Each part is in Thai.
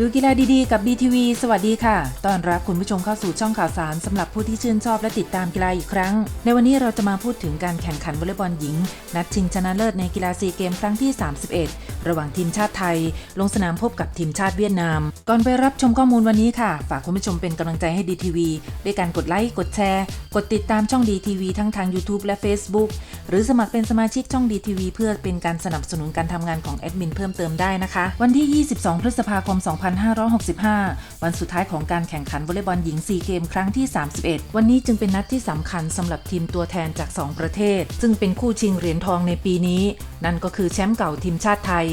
ดูกีฬาดีๆ กับ BTV สวัสดีค่ะ ต้อนรับคุณผู้ชมเข้าสู่ช่องข่าวสารสำหรับผู้ที่ชื่นชอบและติดตามกีฬาอีกครั้ง ในวันนี้เราจะมาพูดถึงการแข่งขันวอลเลย์บอลหญิง นัดชิงชนะเลิศในกีฬาซีเกมครั้งที่ 31 ระหว่างทีมชาติไทย ลงสนามพบกับทีมชาติเวียดนาม ก่อนไปรับชมข้อมูลวันนี้ค่ะ ฝากคุณผู้ชมเป็นกำลังใจให้ดีทีวีด้วยการกดไลค์ กดแชร์ กดติดตามช่องดีทีวีทั้งทาง YouTube และ Facebook หรือสมัครเป็นสมาชิกช่องดีทีวีเพื่อเป็นการสนับสนุนการทำงานของแอดมินเพิ่มเติมได้นะคะ วันที่ 22 พฤษภาคม 2565วันสุดท้ายของการแข่งขันวอลเลย์บอลหญิง 4 เกมครั้งที่ 31 วันนี้จึงเป็นนัดที่สำคัญสำหรับทีมตัวแทนจาก 2 ประเทศ ซึ่งเป็นคู่ชิงเหรียญทองในปีนี้ นั่นก็คือแชมป์เก่าทีมชาติไทย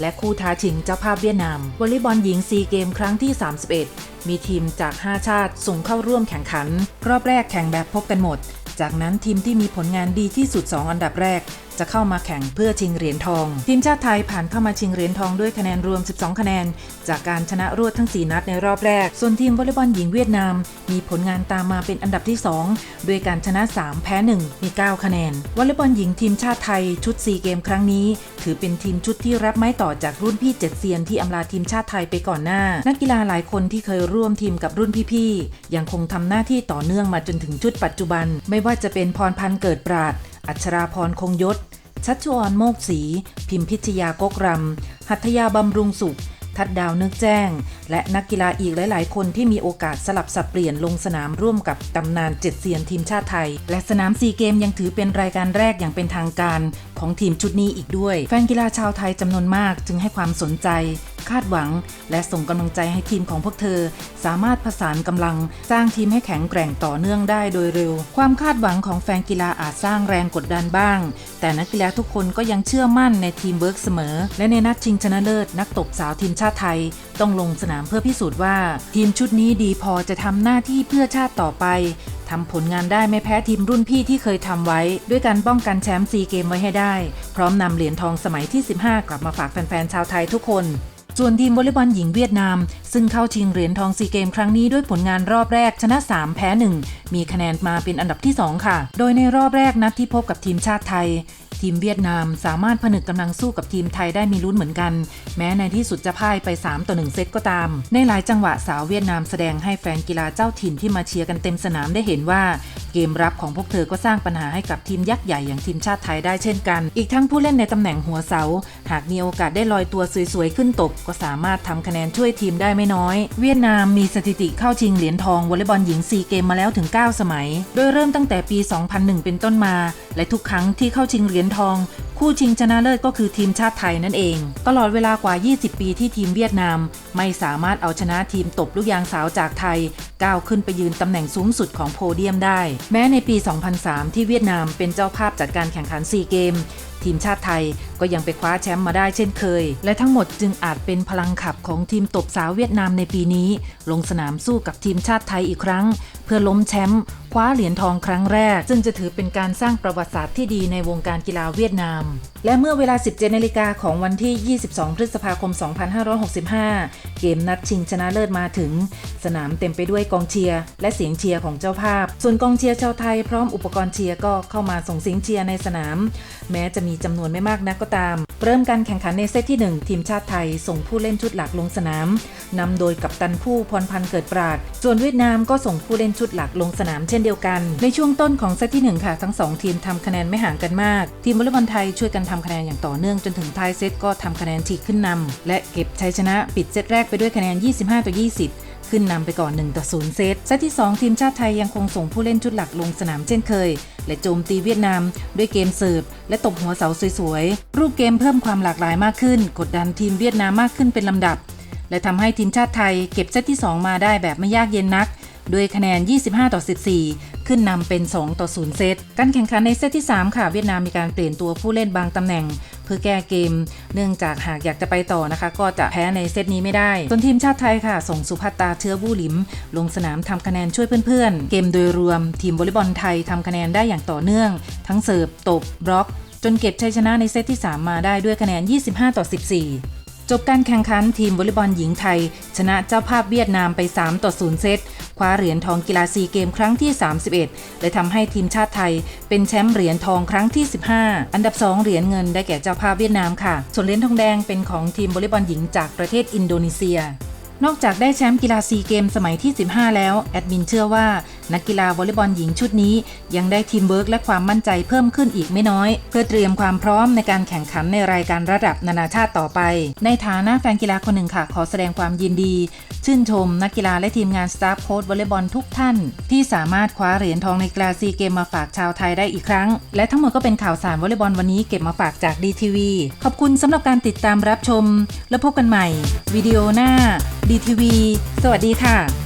และคู่ท้าชิงเจ้าภาพเวียดนามวอลเลย์บอลหญิง 4 เกมครั้งที่ 31 มีทีมจาก 5 ชาติส่งเข้าร่วมแข่งขัน รอบแรกแข่งแบบพบกันหมด จากนั้นทีมที่มีผลงานดีที่สุด 2 อันดับแรกจะเข้ามาแข่งเพื่อชิงเหรียญทอง ทีมชาติไทยผ่านเข้ามาชิงเหรียญทองด้วยคะแนนรวม 12 คะแนน จากการชนะรวดทั้ง 4 นัดในรอบแรก ส่วนทีมวอลเลย์บอลหญิงเวียดนาม มีผลงานตามมาเป็นอันดับที่ 2 ด้วยการชนะ 3 แพ้ 1 มี 9 คะแนนวอลเลย์บอลหญิงทีมชาติไทยชุด 4 เกมครั้งนี้ ถือเป็นทีมชุดที่รับไม้ต่อจากรุ่นพี่เจ็ดเซียนที่อำลาทีมชาติไทยไปก่อนหน้า นักกีฬาหลายคนที่เคยร่วมทีมกับรุ่นพี่ๆยังคงทำหน้าที่ต่อเนื่องมาจนถึงชุดปัจจุบัน ไม่ว่าจะเป็นพรพันธ์เกิดปราด อัชราพรคงยศ ชัชวอนโมกศรีพิมพิชยากกรำ หัตถยาบำรุงสุข ทัดดาวนึกแจ้ง และนักกีฬาอีกหลาย ๆ คนที่มีโอกาสสลับสับเปลี่ยนลงสนามร่วมกับตำนานเจ็ดเซียนทีมชาติไทย และสนามซีเกมยังถือเป็นรายการแรกอย่างเป็นทางการของทีมชุดนี้อีกด้วย แฟนกีฬาชาวไทยจำนวนมากจึงให้ความสนใจ คาดหวัง และส่งกำลังใจให้ทีมของพวกเธอ สามารถผสานกำลังสร้างทีมให้แข็งแกร่งต่อเนื่องได้โดยเร็ว ความคาดหวังของแฟนกีฬาอาจสร้างแรงกดดันบ้าง แต่นักกีฬาทุกคนก็ยังเชื่อมั่นในทีมเวิร์กเสมอ และในนัดชิงชนะเลิศนักตบสาวทีมชาติไทย ต้องลงสนามเพื่อพิสูจน์ว่า ทีมชุดนี้ดีพอจะทำหน้าที่เพื่อชาติต่อไปทำผลงานได้ไม่แพ้ทีมรุ่นพี่ที่เคยทำไว้ ด้วยการป้องกันแชมป์ซีเกมไว้ให้ได้ พร้อมนำเหรียญทองสมัยที่ 15 กลับมาฝากแฟนๆชาวไทยทุกคน ส่วนทีมวอลเลย์บอลหญิงเวียดนาม ซึ่งเข้าชิงเหรียญทองซีเกมครั้งนี้ด้วยผลงานรอบแรกชนะ 3 แพ้ 1 มีคะแนนมาเป็นอันดับที่ 2 ค่ะ โดยในรอบแรกนัดที่พบกับทีมชาติไทย ทีมเวียดนามสามารถผนึกกำลังสู้กับทีมไทยได้มีลุ้นเหมือนกัน แม้ในที่สุดจะพ่ายไป 3 ต่อ 1 เซตก็ตาม ในหลายจังหวะสาวเวียดนามแสดงให้แฟนกีฬาเจ้าถิ่นที่มาเชียร์กันเต็มสนามได้เห็นว่า เกมรับของพวกเธอก็สร้างปัญหาให้กับทีมยักษ์ใหญ่อย่างทีมชาติไทยได้เช่นกัน อีกทั้งผู้เล่นในตำแหน่งหัวเสา หากมีโอกาสได้ลอยตัวสวยๆขึ้นตบ ก็สามารถทำคะแนนช่วยทีมได้ไม่น้อย เวียดนามมีสถิติเข้าชิงเหรียญทองวอลเลย์บอลหญิงซีเกมมาแล้วถึง 9 สมัย โดยเริ่มตั้งแต่ปี 2001 เป็นต้นมา และทุกครั้งที่เข้าชิงเหรียญทอง คู่ชิงชนะเลิศก็คือทีมชาติไทยนั่นเอง ตลอดเวลากว่า 20 ปีที่ทีมเวียดนาม ไม่สามารถเอาชนะทีมตบลูกยางสาวจากไทย ก้าวขึ้นไปยืนตำแหน่งสูงสุดของโพเดียมได้ แม้ในปี 2003 ที่เวียดนามเป็นเจ้าภาพจัดการแข่งขันซีเกม ทีมชาติไทย ก็ยังไปคว้าแชมป์มาได้เช่นเคย และทั้งหมดจึงอาจเป็นพลังขับของทีมตบสาวเวียดนามในปีนี้ ลงสนามสู้กับทีมชาติไทยอีกครั้ง เพื่อล้มแชมป์คว้าเหรียญทองครั้งแรก ซึ่งจะถือเป็นการสร้างประวัติศาสตร์ที่ดีในวงการกีฬาเวียดนาม และเมื่อเวลา 17นาฬิกาของวันที่ 22 พฤษภาคม 2565 เกมนัดชิงชนะเลิศมาถึง สนามเต็มไปด้วยกองเชียร์และเสียงเชียร์ของเจ้าภาพ ส่วนกองเชียร์ชาวไทยพร้อมอุปกรณ์เชียร์ก็เข้ามาส่งเสียงเชียร์ในสนาม แม้จะมีจำนวนไม่มากนักก็ตาม เริ่มการแข่งขันในเซตที่ 1 ทีมชาติไทยส่งผู้เล่นชุดหลักลงสนามนำโดยกัปตันผู้พรพันธ์เกิดปราด ส่วนเวียดนามก็ส่งผู้เล่นชุดหลักลงสนามเช่นเดียวกัน ในช่วงต้นของเซตที่ 1 ค่ะ ทั้ง 2 ทีมทำคะแนนไม่ห่างกันมาก ทีมวอลเลย์บอลไทยช่วยกันทำคะแนนอย่างต่อเนื่องจนถึงท้ายเซตก็ทำคะแนนฉีกขึ้นนำและเก็บชัยชนะปิดเซตแรกไปด้วยคะแนน 25 ต่อ 20 ขึ้นนำไปก่อน1ต่อ0เซตเซตที่ 2 ทีมชาติไทยยังคงส่งผู้เล่นชุดหลักลงสนามเช่นเคย และโจมตีเวียดนาม ด้วยเกมเสิร์ฟและตบหัวเสาสวยๆ รูปเกมเพิ่มความหลากหลายมากขึ้น กดดันทีมเวียดนามมากขึ้นเป็นลำดับ และทำให้ทีมชาติไทยเก็บเซตที่ 2 มาได้แบบไม่ยากเย็นนักด้วยคะแนน 25 ต่อ 14 ขึ้นนำเป็น 2 ต่อ 0 เซต การแข่งขันในเซตที่ 3 ค่ะ เวียดนามมีการเปลี่ยนตัวผู้เล่นบางตำแหน่ง เพื่อแก้เกม เนื่องจากหากอยากจะไปต่อนะคะ ก็จะแพ้ในเซตนี้ไม่ได้ ส่วนทีมชาติไทยค่ะ ส่งสุภัตตาเชื้อบู้หลิม ลงสนามทำคะแนนช่วยเพื่อนๆ เกมโดยรวม ทีมวอลเลย์บอลไทยทำคะแนนได้อย่างต่อเนื่อง ทั้งเสิร์ฟตบบล็อก จนเก็บชัยชนะในเซตที่ 3 มาได้ด้วยคะแนน 25 ต่อ 14 จบการแข่งขันทีมวอลเลย์บอลหญิงไทย ชนะเจ้าภาพเวียดนามไป 3 ต่อ 0 เซต คว้าเหรียญทองกีฬาซีเกมครั้งที่ 31 และทำให้ทีมชาติไทย เป็นแชมป์เหรียญทองครั้งที่ 15 อันดับ 2 เหรียญเงินได้แก่เจ้าภาพเวียดนามค่ะ ส่วนเหรียญทองแดงเป็นของทีมวอลเลย์บอลหญิงจากประเทศอินโดนีเซียนอกจากได้แชมป์กีฬาซีเกมสมัยที่ 15 แล้ว แอดมินเชื่อว่า นักกีฬาวอลเลย์บอลหญิงชุดนี้ ยังได้ทีมเวิร์กและความมั่นใจเพิ่มขึ้นอีกไม่น้อย เพื่อเตรียมความพร้อมในการแข่งขันในรายการระดับนานาชาติต่อไป ในฐานะแฟนกีฬาคนหนึ่งค่ะขอแสดงความยินดี ชื่นชมนักกีฬาและทีมงานสตาฟโค้ชวอลเลย์บอลทุกท่าน ที่สามารถคว้าเหรียญทองในกีฬาซีเกมมาฝากชาวไทยได้อีกครั้ง และทั้งหมดก็เป็นข่าวสารวอลเลย์บอลวันนี้เก็บมาฝากจากดีทีวีขอบคุณสำหรับการติดตามรับชม และพบกันใหม่ วิดีโอหน้าดีทีวีสวัสดีค่ะ